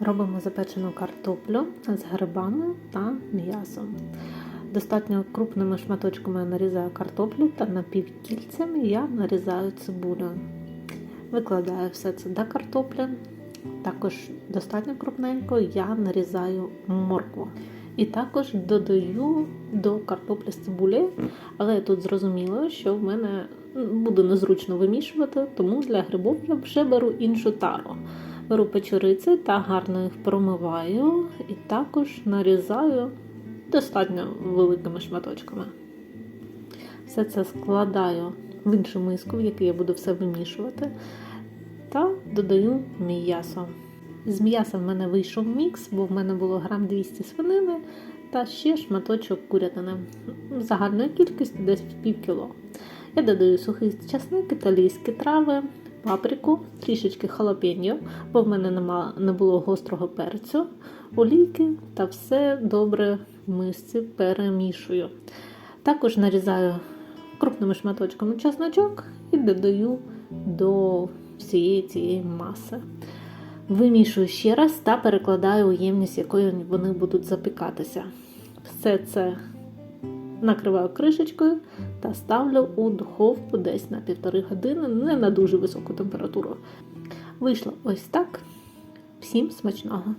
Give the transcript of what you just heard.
Робимо запечену картоплю з грибами та м'ясом. Достатньо крупними шматочками я нарізаю картоплю та напівкільцями я нарізаю цибулю. Викладаю все це до картоплі. Також достатньо крупненько я нарізаю моркву. І також додаю до картоплі з цибулею, але я тут зрозуміла, що в мене буде незручно вимішувати, тому для грибов я вже беру іншу тару. Беру печериці та гарно їх промиваю і також нарізаю достатньо великими шматочками. Все це складаю в іншу миску, в якій я буду все вимішувати, та додаю м'ясо. З м'яса в мене вийшов мікс, бо в мене було грам 200 свинини та ще шматочок курятини. Загальної кількості десь в пів кіло. Я додаю сухий часник, італійські трави, паприку, трішечки халапеньо, бо в мене нема, не було гострого перцю, олійки та все добре в мисці перемішую. Також нарізаю крупними шматочками чесночок і додаю до всієї цієї маси. Вимішую ще раз та перекладаю у ємність, якою вони будуть запікатися. Все це накриваю кришечкою та ставлю у духовку десь на півтори години, не на дуже високу температуру. Вийшло ось так. Всім смачного!